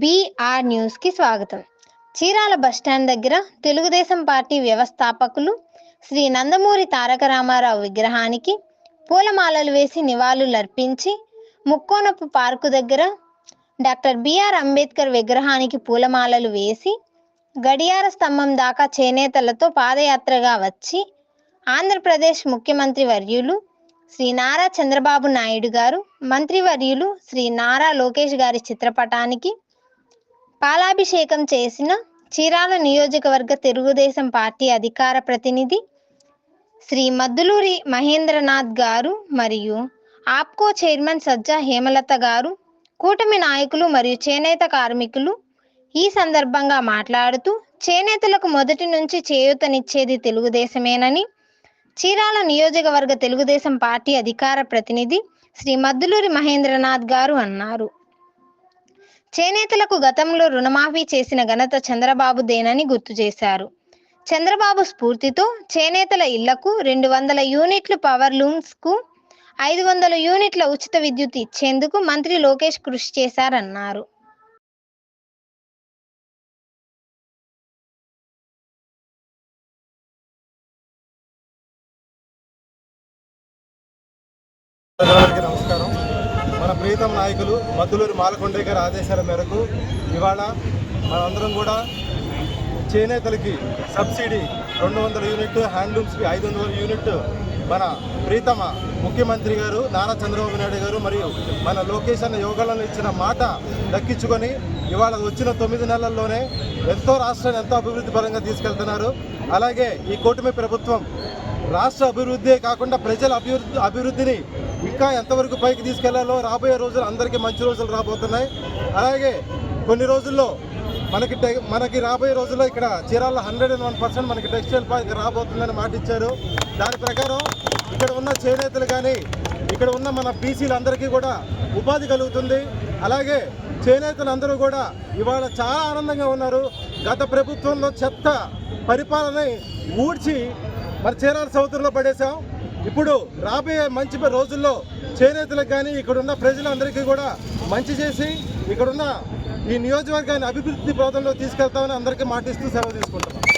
BR న్యూస్కి స్వాగతం. Chirala bus stand దగ్గర తెలుగుదేశం పార్టీ వ్యవస్థాపకులు శ్రీ నందమూరి తారక రామారావు విగ్రహానికి పూలమాలలు వేసి నివాళులర్పించి ముక్కోనపు పార్కు దగ్గర డాక్టర్ బిఆర్ అంబేద్కర్ విగ్రహానికి పూలమాలలు వేసి గడియార స్తంభం దాకా చేనేతలతో పాదయాత్రగా వచ్చి ఆంధ్రప్రదేశ్ ముఖ్యమంత్రి వర్యులు శ్రీ నారా చంద్రబాబు నాయుడు గారు మంత్రివర్యులు శ్రీ నారా లోకేష్ గారి చిత్రపటానికి పాలాభిషేకం చేసిన చీరాల నియోజకవర్గ తెలుగుదేశం పార్టీ అధికార ప్రతినిధి శ్రీ మద్దులూరి మహేంద్రనాథ్ గారు మరియు ఆప్కో చైర్మన్ సజ్జా హేమలత గారు కూటమి నాయకులు మరియు చేనేత కార్మికులు ఈ సందర్భంగా మాట్లాడుతూ చేనేతలకు మొదటి నుంచి చేయూతనిచ్చేది తెలుగుదేశమేనని చీరాల నియోజకవర్గ తెలుగుదేశం పార్టీ అధికార ప్రతినిధి శ్రీ మద్దులూరి మహేంద్రనాథ్ గారు అన్నారు. చేనేతలకు గతంలో రుణమాఫీ చేసిన ఘనత చంద్రబాబుదేనని గుర్తు చేశారు. చంద్రబాబు స్ఫూర్తితో చేనేతల ఇళ్ళకు రెండు వందల యూనిట్లు పవర్ లూమ్స్కు ఐదు వందల యూనిట్ల ఉచిత విద్యుత్ ఇచ్చేందుకు మంత్రి లోకేష్ కృషి చేశారన్నారు. ప్రీతం నాయకులు మద్దులూరి మాలకొండే గారి ఆదేశాల మేరకు ఇవాళ మనందరం కూడా చేనేతలకి సబ్సిడీ రెండు వందల యూనిట్ హ్యాండ్లూమ్స్కి ఐదు వందల యూనిట్ మన ప్రీతమ ముఖ్యమంత్రి గారు నారా చంద్రబాబు నాయుడు గారు మరియు మన లోకేష్ అన్న యోగాలను ఇచ్చిన మాట దక్కించుకొని ఇవాళ వచ్చిన తొమ్మిది నెలల్లోనే ఎంతో రాష్ట్రాన్ని ఎంతో అభివృద్ధి పరంగా తీసుకెళ్తున్నారు. అలాగే ఈ కూటమి ప్రభుత్వం రాష్ట్ర అభివృద్ధి కాకుండా ప్రజల అభివృద్ధి అభివృద్ధిని ఇంకా ఎంతవరకు పైకి తీసుకెళ్ళాలో రాబోయే రోజులు అందరికీ మంచి రోజులు రాబోతున్నాయి. అలాగే కొన్ని రోజుల్లో మనకి టె- మనకి రాబోయే రోజుల్లో ఇక్కడ Chirala hundred and one percent మనకి టెక్స్టైల్ పార్క్ రాబోతుందని మాట ఇచ్చారు. దాని ప్రకారం ఇక్కడ ఉన్న చేనేతలు కానీ ఇక్కడ ఉన్న మన బీసీలందరికీ కూడా ఉపాధి కలుగుతుంది. అలాగే చేనేతలందరూ కూడా ఇవాళ చాలా ఆనందంగా ఉన్నారు. గత ప్రభుత్వంలో చెత్త పరిపాలన ఊడ్చి మరి చీరాల సముద్రంలో పడేశాం. ఇప్పుడు రాబోయే మంచి రోజుల్లో చేనేతలకు కానీ ఇక్కడున్న ప్రజలందరికీ కూడా మంచి చేసి ఇక్కడున్న ఈ నియోజకవర్గాన్ని అభివృద్ధి పథంలో తీసుకెళ్తామని అందరికీ మాటిస్తూ సెలవు తీసుకుంటున్నాం.